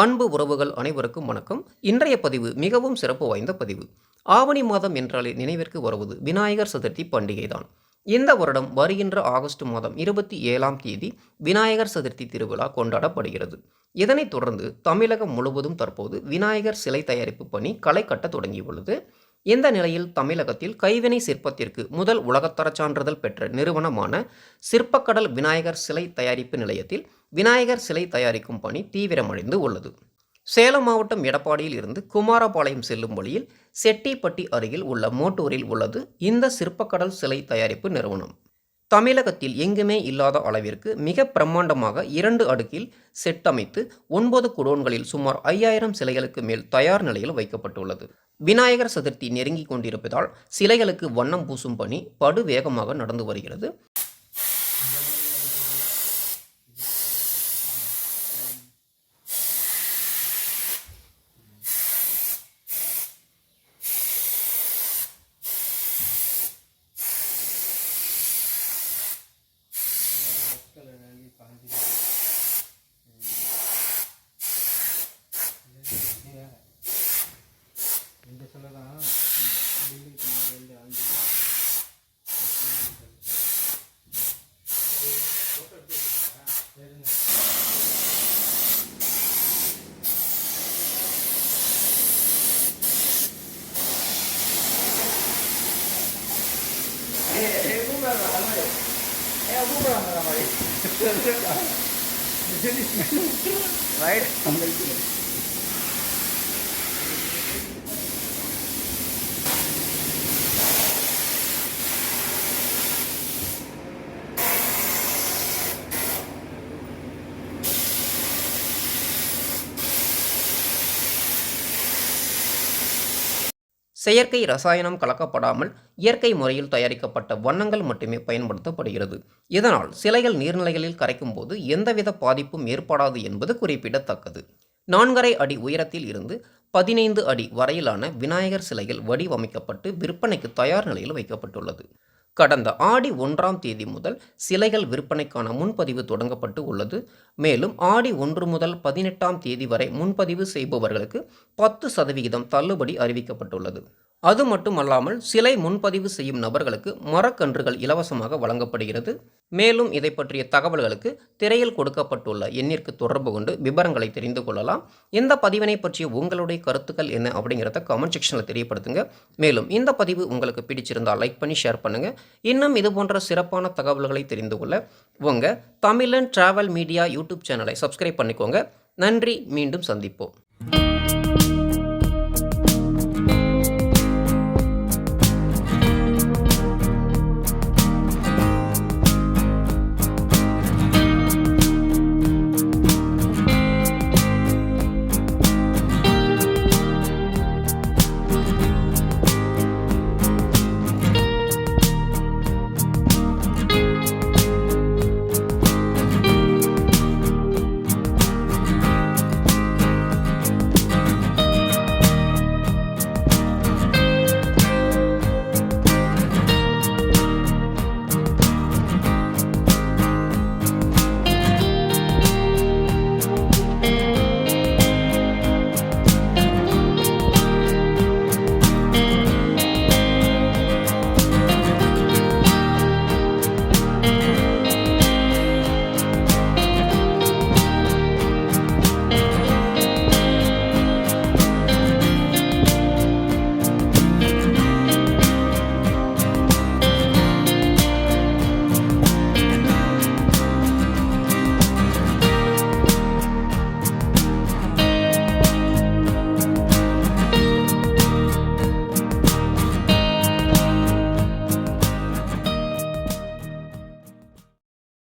அன்பு உறவுகள் அனைவருக்கும் வணக்கம். இன்றைய பதிவு மிகவும் சிறப்பு வாய்ந்த பதிவு. ஆவணி மாதம் என்றாலே நினைவிற்கு வருவது விநாயகர் சதுர்த்தி பண்டிகைதான். இந்த வருடம் வருகின்ற ஆகஸ்ட் மாதம் இருபத்தி ஏழாம் தேதி விநாயகர் சதுர்த்தி திருவிழா கொண்டாடப்படுகிறது. இதனைத் தொடர்ந்து தமிழகம் முழுவதும் தற்போது விநாயகர் சிலை தயாரிப்பு பணி களை கட்ட தொடங்கியுள்ளது. இந்த நிலையில் தமிழகத்தில் கைவினை சிற்பத்திற்கு முதல் உலகத்தர சான்றிதழ் பெற்ற நிறுவனமான சிற்பக்கடல் விநாயகர் சிலை தயாரிப்பு நிலையத்தில் விநாயகர் சிலை தயாரிக்கும் பணி தீவிரமடைந்து உள்ளது. சேலம் மாவட்டம் எடப்பாடியில் இருந்து குமாரபாளையம் செல்லும் வழியில் செட்டிப்பட்டி அருகில் உள்ள மோட்டூரில் உள்ளது இந்த சிற்பக்கடல் சிலை தயாரிப்பு நிறுவனம். தமிழகத்தில் எங்குமே இல்லாத அளவிற்கு மிக பிரம்மாண்டமாக இரண்டு அடுக்கில் செட் அமைத்து ஒன்பது குடோன்களில் சுமார் ஐயாயிரம் சிலைகளுக்கு மேல் தயார் நிலையில் வைக்கப்பட்டுள்ளது. விநாயகர் சதுர்த்தி நெருங்கி கொண்டிருப்பதால் சிலைகளுக்கு வண்ணம் பூசும் பணி படுவேகமாக நடந்து வருகிறது. राइट செயற்கை ரசாயனம் கலக்கப்படாமல் இயற்கை முறையில் தயாரிக்கப்பட்ட வண்ணங்கள் மட்டுமே பயன்படுத்தப்படுகிறது. இதனால் சிலைகள் நீர்நிலைகளில் கரைக்கும் போது எந்தவித பாதிப்பும் ஏற்படாது என்பது குறிப்பிடத்தக்கது. நான்கரை அடி உயரத்தில் இருந்து பதினைந்து அடி வரையிலான விநாயகர் சிலைகள் வடிவமைக்கப்பட்டு விற்பனைக்கு தயார் நிலையில் வைக்கப்பட்டுள்ளது. கடந்த ஆடி ஒன்றாம் தேதி முதல் சிலைகள் விற்பனைக்கான முன்பதிவு தொடங்கப்பட்டு உள்ளது. மேலும் ஆடி ஒன்று முதல் பதினெட்டாம் தேதி வரை முன்பதிவு செய்பவர்களுக்கு பத்து சதவிகிதம் தள்ளுபடி அறிவிக்கப்பட்டுள்ளது. அது மட்டுமல்லாமல் சிலை முன்பதிவு செய்யும் நபர்களுக்கு மரக்கன்றுகள் இலவசமாக வழங்கப்படுகிறது. மேலும் இதை பற்றிய தகவல்களுக்கு திரையில் கொடுக்கப்பட்டுள்ள எண்ணிற்கு தொடர்பு கொண்டு விவரங்களை தெரிந்து கொள்ளலாம். இந்த பதிவினை பற்றிய உங்களுடைய கருத்துக்கள் என்ன அப்படிங்கிறத கமெண்ட் செக்ஷனில் தெரியப்படுத்துங்க. மேலும் இந்த பதிவு உங்களுக்கு பிடிச்சிருந்தால் லைக் பண்ணி ஷேர் பண்ணுங்கள் இன்னும் இது போன்ற சிறப்பான தகவல்களை தெரிந்து கொள்ள உங்கள் தமிழன் டிராவல் மீடியா யூடியூப் சேனலை சப்ஸ்கிரைப் பண்ணிக்கோங்க. நன்றி மீண்டும் சந்திப்போம்.